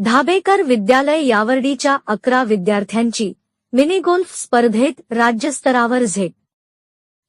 धाबेकर विद्यालय यावर्डीच्या अकरा विद्यार्थ्यांची मिनी गोल्फ स्पर्धेत राज्यस्तरावर झेप.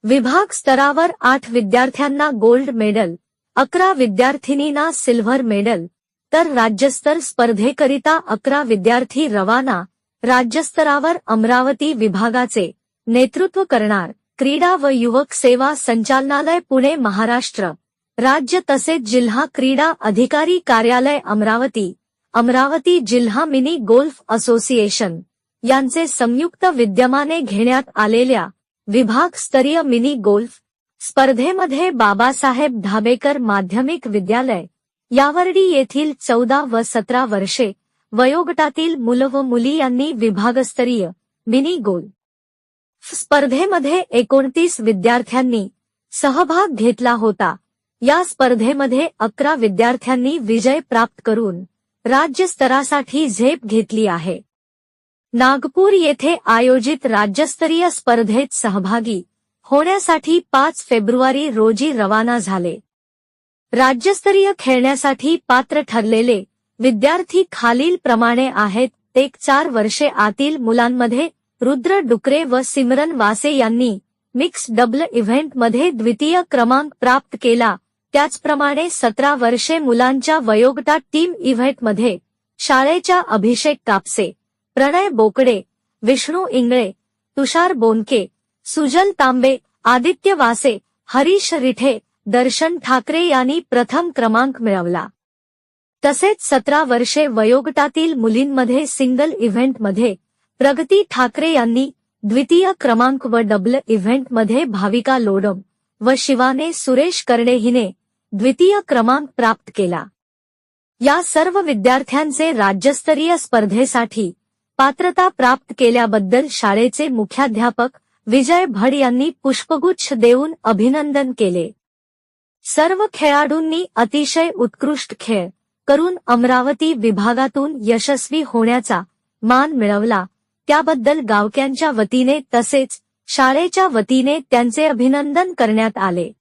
विभाग स्तरावर आठ विद्यार्थ्यांना गोल्ड मेडल अकरा विद्यार्थिनींना सिल्व्हर मेडल तर राज्यस्तर स्पर्धेकरिता अकरा विद्यार्थी रवाना राज्यस्तरावर अमरावती विभागाचे नेतृत्व करणार. क्रीडा व युवक सेवा संचालनालय पुणे महाराष्ट्र राज्य तसेच जिल्हा क्रीडा अधिकारी कार्यालय अमरावती अमरावती जिल्हा मिनी गोल्फ असोसिएशन यांचे संयुक्त विद्यमाने घेण्यात आलेल्या विभागस्तरीय मिनी गोल्फ स्पर्धेमध्ये बाबासाहेब धाबेकर माध्यमिक विद्यालय यावर्डी येथील चौदा व सतरा वर्षे वयोगटातील मुलं व मुली यांनी विभागस्तरीय मिनी गोल स्पर्धेमध्ये एकोणतीस विद्यार्थ्यांनी सहभाग घेतला होता. या स्पर्धेमध्ये अकरा विद्यार्थ्यांनी विजय प्राप्त करून राज्यस्तरासाठी झेप घेतली आहे. नागपूर येथे आयोजित राज्यस्तरीय स्पर्धेत सहभागी होण्यासाठी पाच फेब्रुवारी रोजी रवाना झाले. राज्यस्तरीय खेळण्यासाठी पात्र ठरलेले विद्यार्थी खालील प्रमाणे आहेत. एक चार वर्षे आतील मुलांमध्ये रुद्र डुकरे व सिमरन वासे यांनी मिक्स डबल इव्हेंटमध्ये द्वितीय क्रमांक प्राप्त केला. त्याचप्रमाणे सतरा वर्षे मुलांच्या वयोगटात टीम इव्हेंटमध्ये शाळेच्या अभिषेक कापसे प्रणय बोकडे विष्णू इंगळे तुषार बोनके सुजल तांबे आदित्य वासे हरीश रिठे दर्शन ठाकरे यांनी प्रथम क्रमांक मिळवला. तसेच सतरा वर्षे वयोगटातील मुलींमध्ये सिंगल इव्हेंटमध्ये प्रगती ठाकरे यांनी द्वितीय क्रमांक व डबल इव्हेंटमध्ये भाविका लोडम व शिवाने सुरेश कर्णे हिने द्वितीय क्रमांक प्राप्त केला. या सर्व विद्यार्थ्यांचे राज्यस्तरीय स्पर्धेसाठी पात्रता प्राप्त केल्याबद्दल शाळेचे मुख्याध्यापक विजय भड यांनी पुष्पगुच्छ देऊन अभिनंदन केले. सर्व खेळाडूंनी अतिशय उत्कृष्ट खेळ करून अमरावती विभागातून यशस्वी होण्याचा मान मिळवला. त्याबद्दल गावक्यांच्या वतीने तसेच शाळेच्या वतीने त्यांचे अभिनंदन करण्यात आले.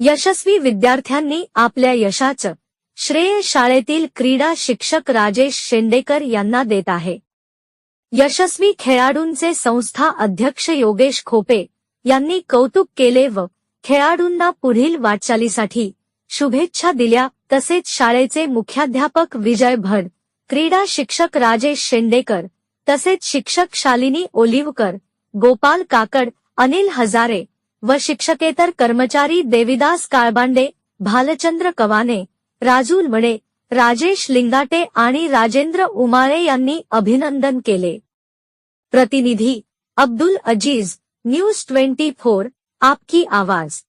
यशस्वी विद्यार्थ्यांनी आपल्या यशाचं श्रेय शाळेतील क्रीडा शिक्षक राजेश शेंडेकर यांना देत आहे. यशस्वी खेळाडूंचे संस्था अध्यक्ष योगेश खोपे यांनी कौतुक केले व खेळाडूंना पुढील वाटचालीसाठी शुभेच्छा दिल्या. तसेच शाळेचे मुख्याध्यापक विजय भड क्रीडा शिक्षक राजेश शेंडेकर तसेच शिक्षक शालिनी ओलिवकर गोपाल काकड अनिल हजारे व शिक्षकेतर कर्मचारी देविदास काळबांडे भालचंद्र कवाने राजूल वडे राजेश लिंगाटे आणि राजेंद्र उमाळे यांनी अभिनंदन केले. प्रतिनिधी Abdul Aziz news twenty four आपकी आवाज.